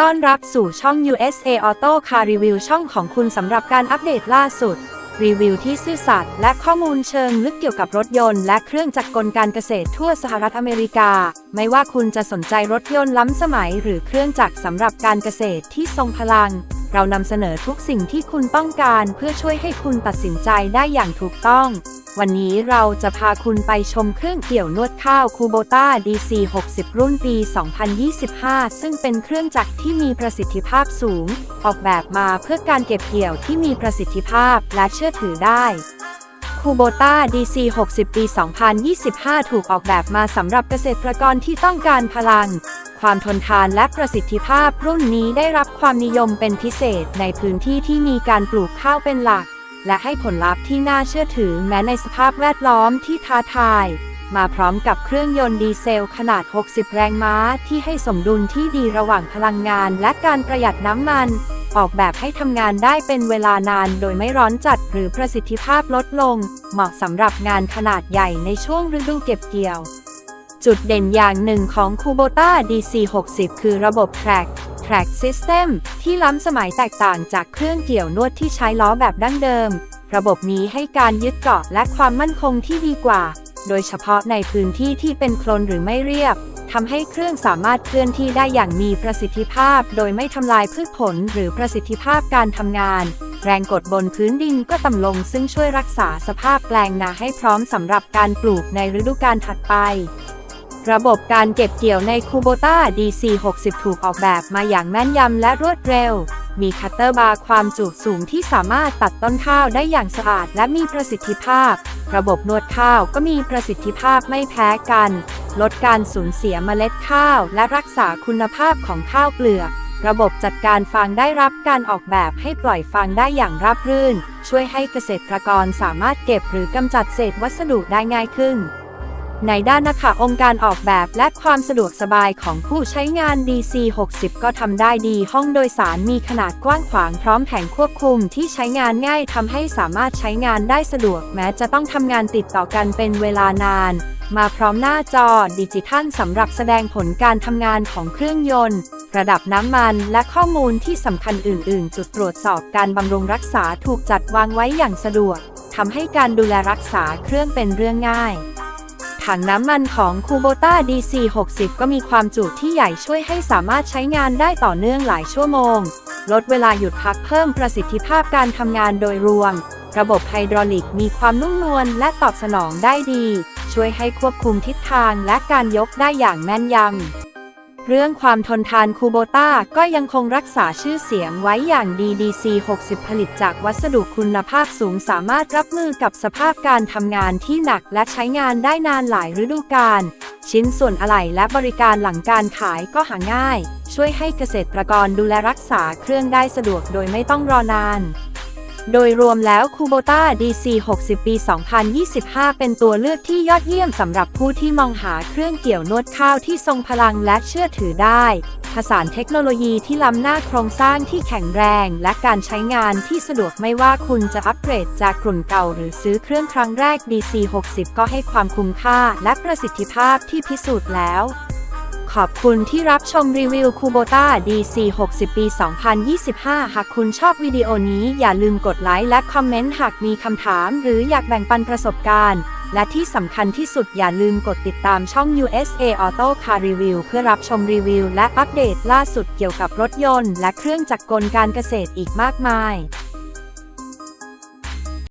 ต้อนรับสู่ช่อง USA Auto Car Review ช่องของคุณสำหรับการอัปเดตล่าสุด รีวิวที่ซื่อสัตย์และข้อมูลเชิงลึกเกี่ยวกับรถยนต์และเครื่องจักรกลการเกษตรทั่วสหรัฐอเมริกา ไม่ว่าคุณจะสนใจรถยนต์ล้ำสมัย หรือเครื่องจักรสำหรับการเกษตรที่ทรงพลัง เรานำเสนอทุกสิ่งที่คุณต้องการเพื่อช่วยให้คุณตัดสินใจได้อย่างถูกต้อง วันนี้เราจะพาคุณไปชมเครื่องเกี่ยวนวดข้าวคูโบต้า DC 60 รุ่นปี 2025 ซึ่งเป็นเครื่องจักรที่มีประสิทธิภาพสูง ออกแบบมาเพื่อการเก็บเกี่ยวที่มีประสิทธิภาพและเชื่อถือได้ คูโบต้า DC 60 ปี 2025 ถูกออกแบบมาสำหรับเกษตรกรที่ต้องการพลัง ความทนทานและประสิทธิภาพรุ่นนี้ได้รับความนิยมเป็นพิเศษในพื้นที่ที่มีการปลูกข้าวเป็นหลัก และให้ผลลัพธ์ที่น่าเชื่อถือแม้ในสภาพแวดล้อมที่ท้าทาย มาพร้อมกับเครื่องยนต์ดีเซลขนาด 60 แรงม้าที่ให้สมดุลที่ดีระหว่างพลังงานและการประหยัดน้ำมัน ออกแบบให้ทำงานได้เป็นเวลานานโดยไม่ร้อนจัดหรือประสิทธิภาพลดลง เหมาะสำหรับงานขนาดใหญ่ในช่วงฤดูเก็บเกี่ยว จุดเด่นอย่างหนึ่งของ Kubota DC60 คือระบบ Track Track System ที่ล้ำสมัยแตกต่างจากเครื่องเกี่ยวนวดที่ใช้ล้อแบบดั้งเดิม ระบบนี้ให้การยึดเกาะและความมั่นคงที่ดีกว่า โดยเฉพาะในพื้นที่ที่เป็นโคลนหรือไม่เรียบ ทำให้เครื่องสามารถเคลื่อนที่ได้อย่างมีประสิทธิภาพ โดยไม่ทำลายพืชผลหรือประสิทธิภาพการทำงาน แรงกดบนพื้นดินก็ต่ำลงซึ่งช่วยรักษาสภาพแปลงนาให้พร้อมสำหรับการปลูกในฤดูกาลถัดไประบบการเก็บเกี่ยวใน Kubota DC60 ถูกออกแบบมาอย่างแม่นยำและรวดเร็ว มีคัตเตอร์บาร์ความจุสูงที่สามารถตัดต้นข้าวได้อย่างสะอาดและมีประสิทธิภาพ ระบบนวดข้าวก็มีประสิทธิภาพไม่แพ้กัน ลดการสูญเสียเมล็ดข้าวและรักษาคุณภาพของข้าวเปลือก ระบบจัดการฟางได้รับการออกแบบให้ปล่อยฟางได้อย่างราบรื่น ช่วยให้เกษตรกรสามารถเก็บหรือกำจัดเศษวัสดุได้ง่ายขึ้น ในด้านนะคะองค์การออกแบบและความสะดวกสบายของผู้ใช้งาน DC 60 ก็ทำได้ดี ห้องโดยสารมีขนาดกว้างขวางพร้อมแผงควบคุมที่ใช้งานง่ายทำให้สามารถใช้งานได้สะดวกแม้จะต้องทำงานติดต่อกันเป็นเวลานาน มาพร้อมหน้าจอดิจิทัลสำหรับแสดงผลการทำงานของเครื่องยนต์ ระดับน้ำมันและข้อมูลที่สำคัญอื่น ๆ จุดตรวจสอบการบำรุงรักษาถูกจัดวางไว้อย่างสะดวกทำให้การดูแลรักษาเครื่องเป็นเรื่องง่าย ถังน้ำมันของ Kubota DC60 ก็มีความจุที่ใหญ่ช่วยให้สามารถใช้งานได้ต่อเนื่องหลายชั่วโมง ลดเวลาหยุดพักเพิ่มประสิทธิภาพการทำงานโดยรวม ระบบไฮดรอลิกมีความนุ่มนวลและตอบสนองได้ดี ช่วยให้ควบคุมทิศทางและการยกได้อย่างแม่นยำ เรื่องความทนทานคูโบต้าก็ยังคงรักษาชื่อเสียงไว้อย่างดี DC 60 ผลิตจากวัสดุคุณภาพสูงสามารถรับมือกับสภาพการทำงานที่หนักและใช้งานได้นานหลายฤดูกาล ชิ้นส่วนอะไหล่และบริการหลังการขายก็หาง่าย ช่วยให้เกษตรกรดูแลรักษาเครื่องได้สะดวกโดยไม่ต้องรอนาน โดยรวมแล้ว Kubota DC 60 ปี 2025 เป็นตัวเลือกที่ยอดเยี่ยมสำหรับผู้ที่มองหาเครื่องเกี่ยวนวดข้าวที่ทรงพลังและเชื่อถือได้ ผสานเทคโนโลยีที่ล้ำหน้าโครงสร้างที่แข็งแรง และการใช้งานที่สะดวกไม่ว่าคุณจะอัปเกรดจากกลุ่นเก่าหรือซื้อเครื่องครั้งแรก DC 60 ก็ให้ความคุ้มค่าและประสิทธิภาพที่พิสูจน์แล้ว ขอบคุณที่รับชมรีวิว Kubota DC 60 ปี 2025 หากคุณชอบวิดีโอนี้อย่าลืมกดไลค์และคอมเมนต์หากมีคำถามหรืออยากแบ่งปันประสบการณ์ และที่สำคัญที่สุดอย่าลืมกดติดตามช่อง USA Auto Car Review เพื่อรับชมรีวิวและอัปเดตล่าสุดเกี่ยวกับรถยนต์และเครื่องจักรกลการเกษตรอีกมากมาย